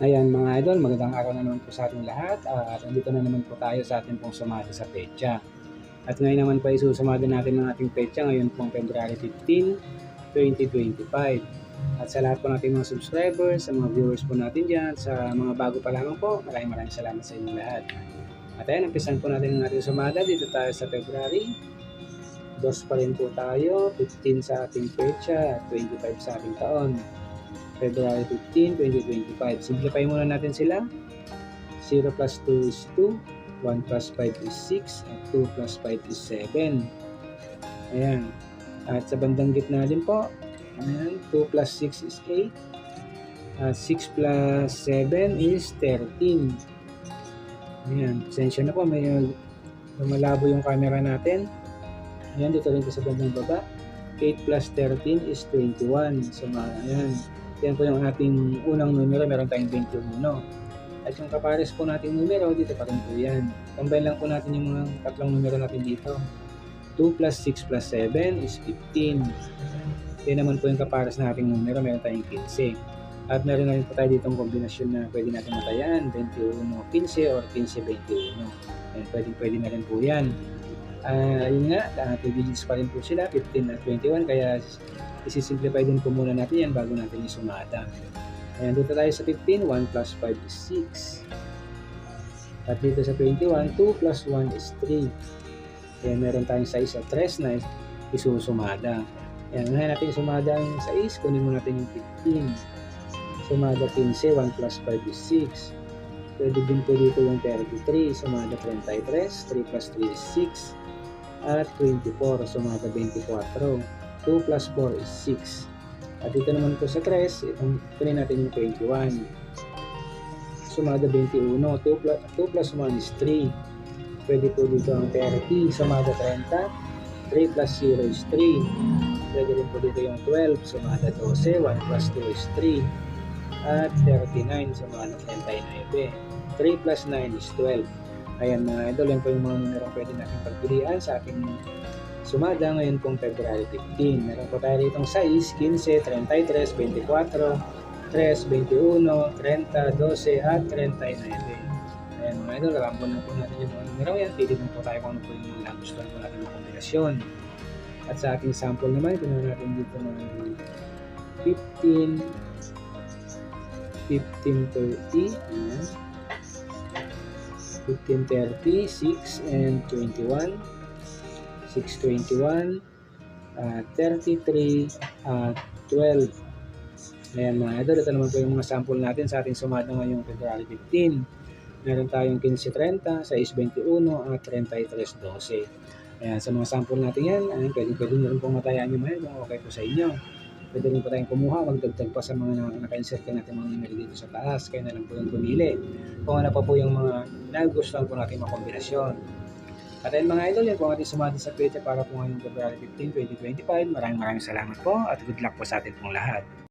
Ayan mga idol, magandang araw na naman po sa ating lahat at andito na naman po tayo sa ating pong sumada sa pecha. At ngayon naman po isusumada natin ng ating pecha ngayon pong February 15, 2025. At sa lahat po nating mga subscribers, sa mga viewers po natin dyan, sa mga bago pa lamang po, maraming maraming salamat sa inyong lahat. At ayan, umpisan po natin ang ating sumada. Dito tayo sa February. Dos pa rin po tayo, 15 sa ating pecha, 25 sa ating taon. February 15, 2025. Simplify muna natin sila. 0 plus 2 is 2, 1 plus 5 is 6, at 2 plus 5 is 7. Ayan. At sa bandang gitna din po, ayan, 2 plus 6 is 8, at 6 plus 7 is 13. Ayan, pasensya na po, may lumalabo yung camera natin. Ayan, dito rin po sa bandang baba. 8 plus 13 is 21. So, ayan. Yan po yung ating unang numero, meron tayong 21. At yung kapares po nating numero, dito pa rin po yan. Combine lang po natin yung mga tatlong numero natin dito. 2 plus 6 plus 7 is 15. Yan naman po yung kapares nating numero, meron tayong 15. At meron na rin po tayo ditong kombinasyon na pwede natin matayan, 21-15 or 15-21. Yan, pwede, pwede na rin po yan. Ah, yun nga, uh, 2 digits pa rin po sila, 15 at 21, kaya isi-simplify din po muna natin yan bago natin isumada. Ayan, dito tayo sa 15, 1 plus 5 is 6. At dito sa 21, 2 plus 1 is 3. Ayan, meron tayong 6 at 3 na isusumada. Ayan, ngayon natin sumada yung 6, kunin mo natin yung 15. Sumada 15, 1 plus 5 is 6. Pwede din po dito yung 33, sumada 33, 3 plus 3 is 6. At 24, sumada 24. 2 plus 4 is 6. At dito naman po sa 3, itong kunin natin yung 21. Sumada 21. 2 plus, 2 plus 1 is 3. Pwede po dito ang 30. Sumada 30. 3 plus 0 is 3. Pwede rin po dito yung 12. Sumada 12. 1 plus 2 is 3. At 39. Sumada 39. 3 plus 9 is 12. Ayan mga idol, yan po yung mga numero pwede natin pagpilian sa ating sumada ngayon pong February 15. Meron po tayo ditong 6, 15, 33, 24, 3, 21, 30, 12, at 39. Ayan mga idol, rambo na po natin yung mga numero yan. Pili na po tayo kung ano po yung nagustuhan po natin ng kombinasyon. At sa ating sample naman, na natin dito ng 15, 1530, ayan. 1530, 6, and 21. 621, uh, 33, at 12. Ayan mga idol, ito naman po yung mga sample natin sa ating sumada ngayong February 15. Meron tayong 1530, 621, at 3312. Ayan, sa mga sample natin yan, ayan, pwede, pwede nyo rin pong matayan yung mga kung okay po sa inyo. Pwede rin po tayong kumuha, magdagdag pa sa mga naka-insert ka natin mga numero dito sa taas. Kaya na lang po yung pumili. Kung ano pa po yung mga nagustuhan po natin mga kombinasyon. At ayun mga idol, yan po ang ating sumada sa pecha para po ngayong February 15, 2025. Maraming maraming salamat po at good luck po sa atin pong lahat.